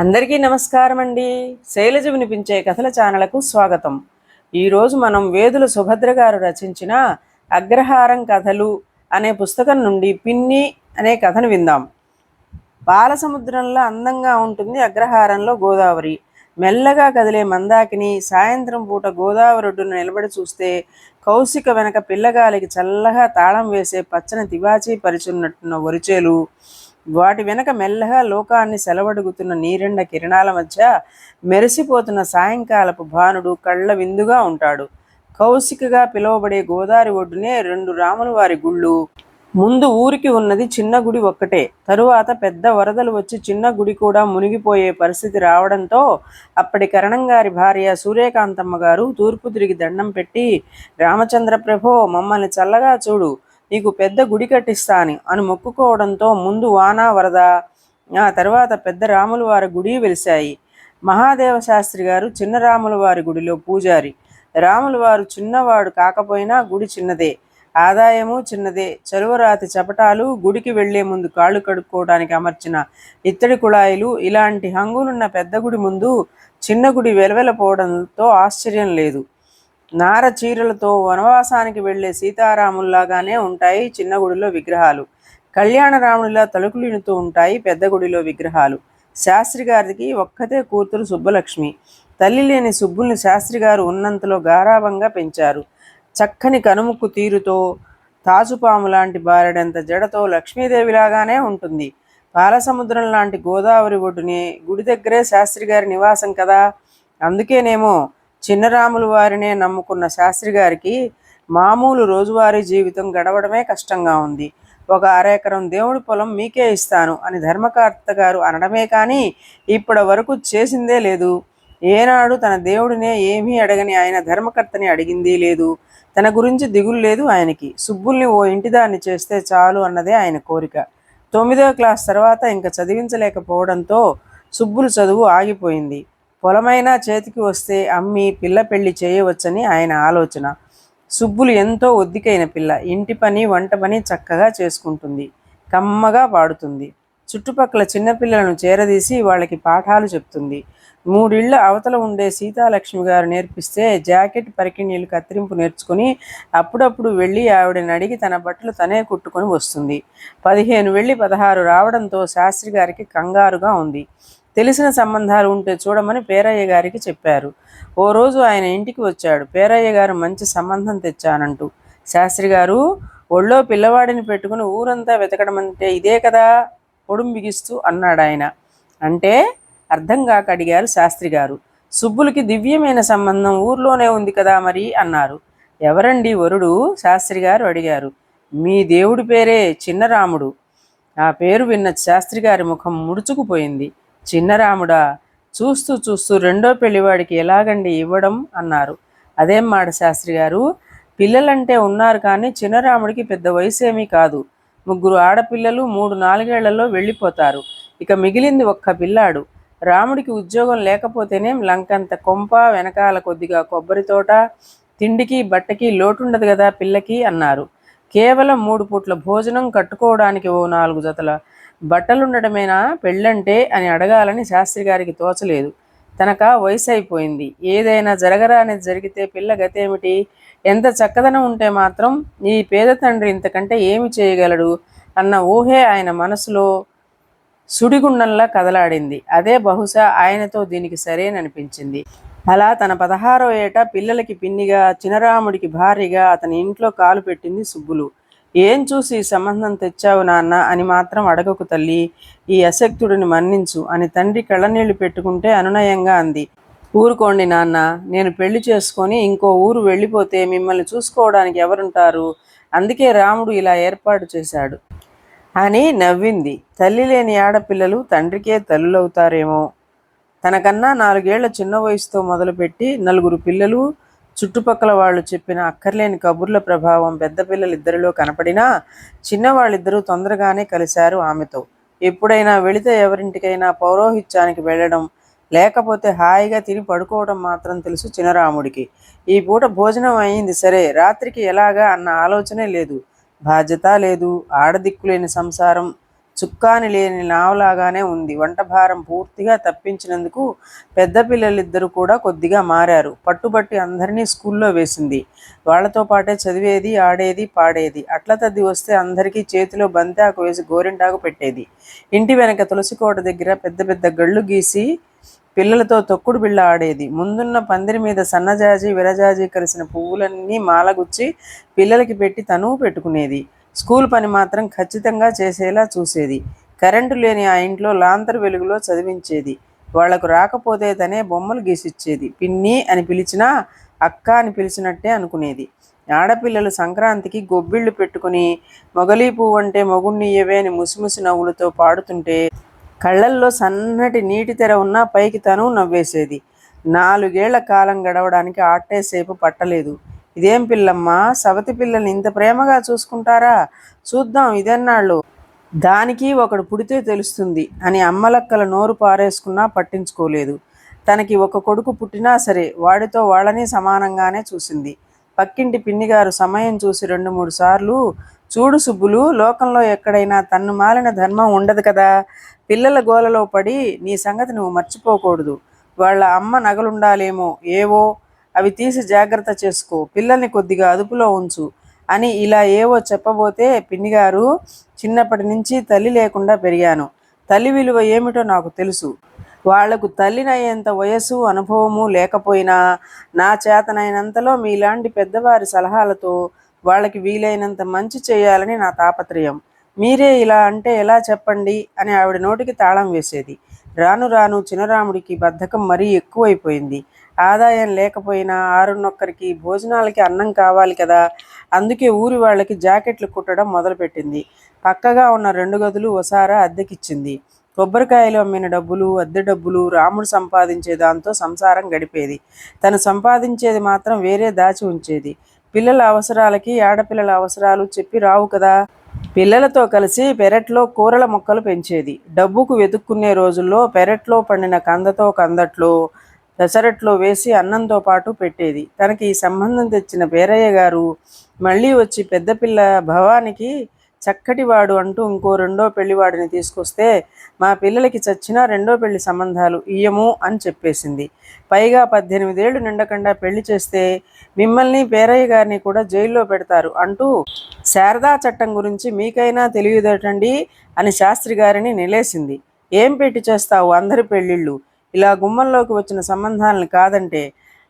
అందరికీ నమస్కారం అండి శైలజ వినిపించే కథల ఛానళ్ళకు స్వాగతం. ఈరోజు మనం వేదుల సుభద్ర గారు రచించిన అగ్రహారం కథలు అనే పుస్తకం నుండి పిన్ని అనే కథను విందాం. బాలసముద్రంలో అందంగా ఉంటుంది అగ్రహారంలో గోదావరి. మెల్లగా కదిలే మందాకిని సాయంత్రం పూట గోదావరి ఒడ్డున నిలబడి చూస్తే కౌశిక వెనక పిల్లగాలికి చల్లగా తాళం వేసే పచ్చని తివాచీ పరిచున్నట్టున్న ఒరిచేలు. వాటి వెనక మెల్లగా లోకాన్ని సెలవడుగుతున్న నీరెండ కిరణాల మధ్య మెరిసిపోతున్న సాయంకాలపు భానుడు కళ్ళ విందుగా ఉంటాడు. కౌశికగా పిలువబడే గోదావరి ఒడ్డునే రెండు రాముల వారి గుళ్ళు. ముందు ఊరికి ఉన్నది చిన్న గుడి ఒక్కటే. తరువాత పెద్ద వరదలు వచ్చి చిన్న గుడి కూడా మునిగిపోయే పరిస్థితి రావడంతో అప్పటి కరణంగారి భార్య సూర్యకాంతమ్మ గారు తూర్పు తిరిగి దండం పెట్టి రామచంద్ర ప్రభో మమ్మల్ని చల్లగా చూడు. నీకు పెద్ద గుడి కట్టిస్తా అని అని మొక్కుకోవడంతో ముందు వాన వరద ఆ తర్వాత పెద్ద రాముల వారి గుడి వెలిశాయి. మహాదేవ శాస్త్రి గారు చిన్న రాముల వారి గుడిలో పూజారి. రాముల వారు చిన్నవాడు కాకపోయినా గుడి చిన్నదే ఆదాయము చిన్నదే. చలువరాతి చపటాలు గుడికి వెళ్ళే ముందు కాళ్ళు కడుక్కోవడానికి అమర్చిన ఇత్తడి కుళాయిలు ఇలాంటి హంగులున్న పెద్ద గుడి ముందు చిన్న గుడి వెలవెలపోవడంతో ఆశ్చర్యం లేదు. నార చీరలతో వనవాసానికి వెళ్ళే సీతారాముల్లాగానే ఉంటాయి చిన్న గుడిలో విగ్రహాలు. కళ్యాణ రాముడిలా తలుకులినుతూ ఉంటాయి పెద్ద గుడిలో విగ్రహాలు. శాస్త్రి గారికి ఒక్కతే కూతురు సుబ్బలక్ష్మి. తల్లి లేని సుబ్బుల్ని శాస్త్రి గారు ఉన్నంతలో గారాభంగా పెంచారు. చక్కని కనుముక్కు తీరుతో తాజుపాము లాంటి బారెడంత జడతో లక్ష్మీదేవిలాగానే ఉంటుంది. పాలసముద్రం లాంటి గోదావరి ఒడ్డుని గుడి దగ్గరే శాస్త్రి గారి నివాసం కదా? అందుకేనేమో చిన్నరాములు వారినే నమ్ముకున్న శాస్త్రి గారికి మామూలు రోజువారీ జీవితం గడవడమే కష్టంగా ఉంది. ఒక అరెకరం దేవుడి పొలం మీకే ఇస్తాను అని ధర్మకర్త గారు అనడమే కానీ ఇప్పటి వరకు చేసిందే లేదు. ఏనాడు తన దేవుడినే ఏమీ అడగని ఆయన ధర్మకర్తని అడిగింది లేదు. తన గురించి దిగులు లేదు ఆయనకి. సుబ్బుల్ని ఓ ఇంటిదాన్ని చేస్తే చాలు అన్నదే ఆయన కోరిక. తొమ్మిదవ క్లాస్ తర్వాత ఇంకా చదివించలేకపోవడంతో సుబ్బులు చదువు ఆగిపోయింది. పొలమైనా చేతికి వస్తే అమ్మి పిల్ల పెళ్ళి చేయవచ్చని ఆయన ఆలోచన. సుబ్బులు ఎంతో ఒద్దికైన పిల్ల. ఇంటి పని వంట పని చక్కగా చేసుకుంటుంది. కమ్మగా పాడుతుంది. చుట్టుపక్కల చిన్నపిల్లలను చేరదీసి వాళ్ళకి పాఠాలు చెప్తుంది. మూడిళ్ళ అవతల ఉండే సీతాలక్ష్మి గారు నేర్పిస్తే జాకెట్ పరికిణీలు కత్తిరింపు నేర్చుకుని అప్పుడప్పుడు వెళ్ళి ఆవిడని అడిగి తన బట్టలు తనే కుట్టుకొని వస్తుంది. పదిహేను వెళ్ళి పదహారు రావడంతో శాస్త్రి గారికి కంగారుగా ఉంది. తెలిసిన సంబంధాలు ఉంటే చూడమని పేరయ్య గారికి చెప్పారు. ఓ రోజు ఆయన ఇంటికి వచ్చాడు. పేరయ్య గారు మంచి సంబంధం తెచ్చానంటూ. శాస్త్రి గారు ఒళ్ళో పిల్లవాడిని పెట్టుకుని ఊరంతా వెతకడం అంటే ఇదే కదా? పొడుంబిగిస్తూ అన్నాడు ఆయన. అంటే అర్థం కాక అడిగారు శాస్త్రి గారు. సుబ్బులకి దివ్యమైన సంబంధం ఊర్లోనే ఉంది కదా మరి? అన్నారు. ఎవరండి వరుడు? శాస్త్రి గారు అడిగారు. మీ దేవుడి పేరే చిన్నరాముడు. ఆ పేరు విన్న శాస్త్రి గారి ముఖం ముడుచుకుపోయింది. చిన్నరాముడా చూస్తూ చూస్తూ రెండో పెళ్ళివాడికి ఎలాగండి ఇవ్వడం అన్నారు. అదేం మాట శాస్త్రి గారు పిల్లలంటే ఉన్నారు కానీ చిన్నరాముడికి పెద్ద వయసేమీ కాదు. ముగ్గురు ఆడపిల్లలు మూడు నాలుగేళ్ళలో వెళ్ళిపోతారు. ఇక మిగిలింది ఒక్క పిల్లాడు. రాముడికి ఉద్యోగం లేకపోతేనే లంకంత కొంప వెనకాల కొద్దిగా కొబ్బరి తోట తిండికి బట్టకి లోటుండదు కదా పిల్లకి అన్నారు. కేవలం మూడు పూట్ల భోజనం కట్టుకోవడానికి ఓ నాలుగు జతల బట్టలుండడమేనా పెళ్ళంటే అని అడగాలని శాస్త్రి గారికి తోచలేదు. తనక వయసు అయిపోయింది ఏదైనా జరగరానేది జరిగితే పిల్ల గతేమిటి? ఎంత చక్కదనం ఉంటే మాత్రం ఈ పేద తండ్రి ఇంతకంటే ఏమి చేయగలడు? అన్న ఊహే ఆయన మనసులో సుడిగుండంలా కదలాడింది. అదే బహుశా ఆయనతో దీనికి సరేననిపించింది. అలా తన పదహారో ఏట పిల్లలకి పిన్నిగా చినరాముడికి భార్యగా అతని ఇంట్లో కాలు పెట్టింది సుబ్బులు. ఏం చూసి ఈ సంబంధం తెచ్చావు నాన్న అని మాత్రం అడగకు తల్లి. ఈ అశక్తుడిని మన్నించు అని తండ్రి కళ్ళనీళ్ళు పెట్టుకుంటే అనునయంగా అంది. ఊరుకోండి నాన్న నేను పెళ్ళి చేసుకొని ఇంకో ఊరు వెళ్ళిపోతే మిమ్మల్ని చూసుకోవడానికి ఎవరుంటారు? అందుకే రాముడు ఇలా ఏర్పాటు చేశాడు. అని నవ్వింది. తల్లి లేని ఆడపిల్లలు తండ్రికే తల్లులవుతారేమో. తనకన్నా నాలుగేళ్ళ చిన్న వయసుతో మొదలుపెట్టి నలుగురు పిల్లలు చుట్టుపక్కల వాళ్ళు చెప్పిన అక్కర్లేని కబుర్ల ప్రభావం పెద్ద పిల్లలిద్దరిలో కనపడినా చిన్నవాళ్ళిద్దరూ తొందరగానే కలిశారు ఆమెతో. ఎప్పుడైనా వెళితే ఎవరింటికైనా పౌరోహిత్యానికి వెళ్ళడం లేకపోతే హాయిగా తిని పడుకోవడం మాత్రం తెలుసు చినరాముడికి ఈ పూట భోజనం అయింది సరే రాత్రికి ఎలాగా అన్న ఆలోచనే లేదు. బాధ్యత లేదు ఆడదిక్కులేని సంసారం చుక్కాని లేని నావలాగానే ఉంది. వంట భారం పూర్తిగా తప్పించినందుకు పెద్ద పిల్లలిద్దరూ కూడా కొద్దిగా మారారు. పట్టుబట్టి అందరినీ స్కూల్లో వేసింది. వాళ్ళతో పాటే చదివేది ఆడేది పాడేది. అట్ల తద్ది వస్తే అందరికీ చేతిలో బంతాకు వేసి గోరింటాకు పెట్టేది. ఇంటి వెనక తులసి కోట దగ్గర పెద్ద పెద్ద గళ్ళు గీసి పిల్లలతో తొక్కుడు బిళ్ళ ఆడేది. ముందున్న పందిరి మీద సన్నజాజి విరజాజి కలిసిన పువ్వులన్నీ మాలగుచ్చి పిల్లలకి పెట్టి తను పెట్టుకునేది. స్కూల్ పని మాత్రం ఖచ్చితంగా చేసేలా చూసేది. కరెంటు లేని ఆ ఇంట్లో లాంతర్ వెలుగులో చదివించేది. వాళ్ళకు రాకపోతే తనే బొమ్మలు గీసిచ్చేది. పిన్ని అని పిలిచినా అక్క అని పిలిచినట్టే అనుకునేది. ఆడపిల్లలు సంక్రాంతికి గొబ్బిళ్ళు పెట్టుకుని మొగలీ పువ్వు అంటే మొగుణ్ణియ్యవే అని ముసిముసి నవ్వులతో పాడుతుంటే కళ్ళల్లో సన్నటి నీటి తెర ఉన్నా పైకి తను నవ్వేసేది. నాలుగేళ్ళ కాలం గడవడానికి ఆట్టేసేపు పట్టలేదు. ఇదేం పిల్లమ్మా? సవతి పిల్లల్ని ఇంత ప్రేమగా చూసుకుంటారా? చూద్దాం ఇదన్నాళ్ళు. దానికి ఒకడు పుడితే తెలుస్తుంది అని అమ్మలక్కల నోరు పారేసుకున్నా పట్టించుకోలేదు. తనకి ఒక కొడుకు పుట్టినా సరే వాడితో వాళ్ళని సమానంగానే చూసింది. పక్కింటి పిన్నిగారు సమయం చూసి రెండు మూడు సార్లు చూడు సుబ్బులు లోకంలో ఎక్కడైనా తన్ను మాలిన ధర్మం ఉండదు కదా. పిల్లల గోలలో పడి నీ సంగతి నువ్వు మర్చిపోకూడదు. వాళ్ళ అమ్మ నగలుండాలేమో ఏవో అవి తీసి జాగ్రత్త చేసుకో. పిల్లల్ని కొద్దిగా అదుపులో ఉంచు అని ఇలా ఏవో చెప్పబోతే పిన్నిగారు చిన్నప్పటి నుంచి తల్లి లేకుండా పెరిగాను. తల్లి విలువ ఏమిటో నాకు తెలుసు. వాళ్ళకు తల్లినయ్యేంత వయస్సు అనుభవము లేకపోయినా నా చేతనైనంతలో మీలాంటి పెద్దవారి సలహాలతో వాళ్ళకి వీలైనంత మంచి చేయాలని నా తాపత్రయం. మీరే ఇలా అంటే ఎలా చెప్పండి? అని ఆవిడ నోటికి తాళం వేసేది. రాను రాను చినరాముడికి బద్ధకం మరీ ఎక్కువైపోయింది. ఆదాయం లేకపోయినా ఆరున్నొక్కరికి భోజనాలకి అన్నం కావాలి కదా. అందుకే ఊరి వాళ్ళకి జాకెట్లు కుట్టడం మొదలుపెట్టింది. పక్కగా ఉన్న రెండు గదులు ఒసారా అద్దెకిచ్చింది. కొబ్బరికాయలు అమ్మిన డబ్బులు అద్దె డబ్బులు రాముడు సంపాదించే దాంతో సంసారం గడిపేది. తను సంపాదించేది మాత్రం వేరే దాచి ఉంచేది. పిల్లల అవసరాలకి ఆడపిల్లల అవసరాలు చెప్పి రావు కదా. పిల్లలతో కలిసి పెరట్లో కూరల మొక్కలు పెంచేది. డబ్బుకు వెతుక్కునే రోజుల్లో పెరట్లో పండిన కందతో కందట్లో పెసరట్లో వేసి అన్నంతో పాటు పెట్టేది. తనకి ఈ సంబంధం తెచ్చిన పేరయ్య గారు మళ్ళీ వచ్చి పెద్దపిల్ల భవానికి చక్కటివాడు అంటూ ఇంకో రెండో పెళ్ళివాడిని తీసుకొస్తే మా పిల్లలకి చచ్చినా రెండో పెళ్ళి సంబంధాలు ఇయ్యము అని చెప్పేసింది. పైగా పద్దెనిమిదేళ్ళు నిండకుండా పెళ్ళి చేస్తే మిమ్మల్ని పేరయ్య గారిని కూడా జైల్లో పెడతారు అంటూ శారదా చట్టం గురించి మీకైనా తెలియదటండి అని శాస్త్రి గారిని నిలేసింది. ఏం పెట్టి చేస్తావు అందరి పెళ్ళిళ్ళు? ఇలా గుమ్మంలోకి వచ్చిన సంబంధాలను కాదంటే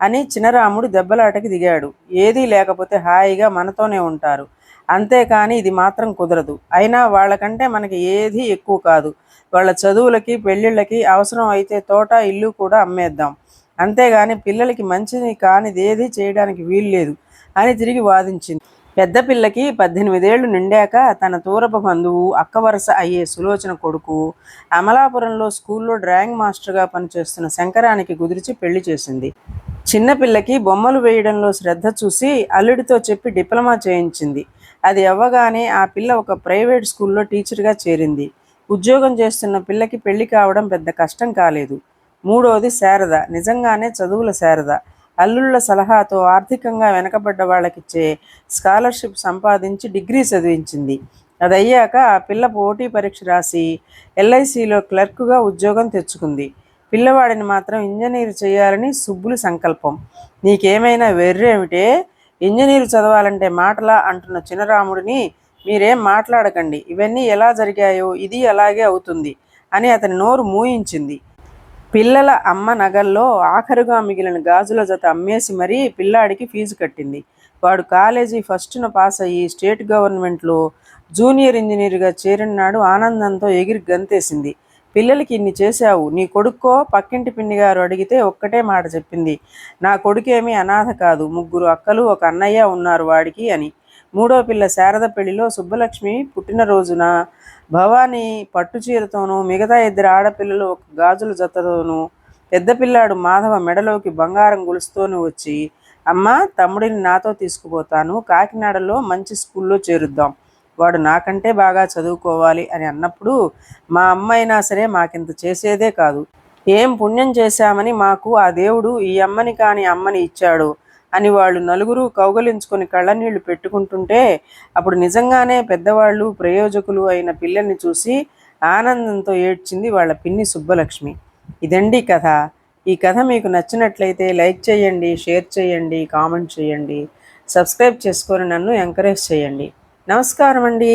అని చినరాముడు దెబ్బలాటకి దిగాడు. ఏదీ లేకపోతే హాయిగా మనతోనే ఉంటారు. అంతేకాని ఇది మాత్రం కుదరదు. అయినా వాళ్ళకంటే మనకి ఏదీ ఎక్కువ కాదు. వాళ్ళ చదువులకి పెళ్ళిళ్ళకి అవసరం అయితే తోట ఇల్లు కూడా అమ్మేద్దాం. అంతేగాని పిల్లలకి మంచిది కానిది ఏదీ చేయడానికి వీల్లేదు అని తిరిగి వాదించింది. పెద్ద పిల్లకి పద్దెనిమిదేళ్ళు నిండాక తన తూరపు బంధువు అక్క వరుస అయ్యే సులోచన కొడుకు అమలాపురంలో స్కూల్లో డ్రాయింగ్ మాస్టర్గా పనిచేస్తున్న శంకరానికి కుదిరిచి పెళ్ళి చేసింది. చిన్నపిల్లకి బొమ్మలు వేయడంలో శ్రద్ధ చూసి అల్లుడితో చెప్పి డిప్లొమా చేయించింది. అది అవ్వగానే ఆ పిల్ల ఒక ప్రైవేట్ స్కూల్లో టీచర్గా చేరింది. ఉద్యోగం చేస్తున్న పిల్లకి పెళ్ళి కావడం పెద్ద కష్టం కాలేదు. మూడోది శారద. నిజంగానే చదువుల శారద. అల్లుళ్ళ సలహాతో ఆర్థికంగా వెనకబడ్డ వాళ్ళకిచ్చే స్కాలర్షిప్ సంపాదించి డిగ్రీ చదివించింది. అది అయ్యాక ఆ పిల్ల పోటీ పరీక్ష రాసి ఎల్ఐసిలో క్లర్క్గా ఉద్యోగం తెచ్చుకుంది. పిల్లవాడిని మాత్రం ఇంజనీర్ చేయాలని సుబ్బులు సంకల్పం. నీకేమైనా వెర్రేమిటే? ఇంజనీర్ చదవాలంటే మాటలా అంటున్న చినరాముడిని మీరేం మాట్లాడకండి. ఇవన్నీ ఎలా జరిగాయో ఇది అలాగే అవుతుంది అని అతని నోరు మూయించింది. పిల్లల అమ్మ నగల్లో ఆఖరుగా మిగిలిన గాజుల జత అమ్మేసి మరీ పిల్లాడికి ఫీజు కట్టింది. వాడు కాలేజీ ఫస్ట్ను పాస్ అయ్యి స్టేట్ గవర్నమెంట్లో జూనియర్ ఇంజనీర్గా చేరిన నాడు ఆనందంతో ఎగిరి గంతేసింది. పిల్లలకి ఇన్ని చేశావు నీ కొడుక్కో పక్కింటి పిన్ని గారు అడిగితే ఒక్కటే మాట చెప్పింది. నా కొడుకేమీ అనాథ కాదు ముగ్గురు అక్కలు ఒక అన్నయ్య ఉన్నారు వాడికి అని. మూడో పిల్ల శారద పెళ్ళిలో సుబ్బలక్ష్మి పుట్టినరోజున భవానీ పట్టు చీరతోనూ మిగతా ఇద్దరు ఆడపిల్లలు ఒక గాజుల జతతోనూ పెద్ద పిల్లాడు మాధవ మెడలోకి బంగారం గొలుస్తూనే వచ్చి అమ్మ తమ్ముడిని నాతో తీసుకుపోతాను కాకినాడలో మంచి స్కూల్లో చేరుద్దాం. వాడు నాకంటే బాగా చదువుకోవాలి అని అన్నప్పుడు మా అమ్మ అయినా సరే మాకింత చేసేదే కాదు. ఏం పుణ్యం చేశామని మాకు ఆ దేవుడు ఈ అమ్మని కాని అమ్మని ఇచ్చాడు. అని వాళ్ళు నలుగురు కౌగలించుకొని కళ్ళనీళ్ళు పెట్టుకుంటుంటే అప్పుడు నిజంగానే పెద్దవాళ్ళు ప్రయోజకులు అయిన పిల్లల్ని చూసి ఆనందంతో ఏడ్చింది వాళ్ళ పిన్ని సుబ్బలక్ష్మి. ఇదండి కథ. ఈ కథ మీకు నచ్చినట్లయితే లైక్ చేయండి షేర్ చేయండి కామెంట్ చేయండి. సబ్స్క్రైబ్ చేసుకొని నన్ను ఎంకరేజ్ చేయండి. నమస్కారం అండి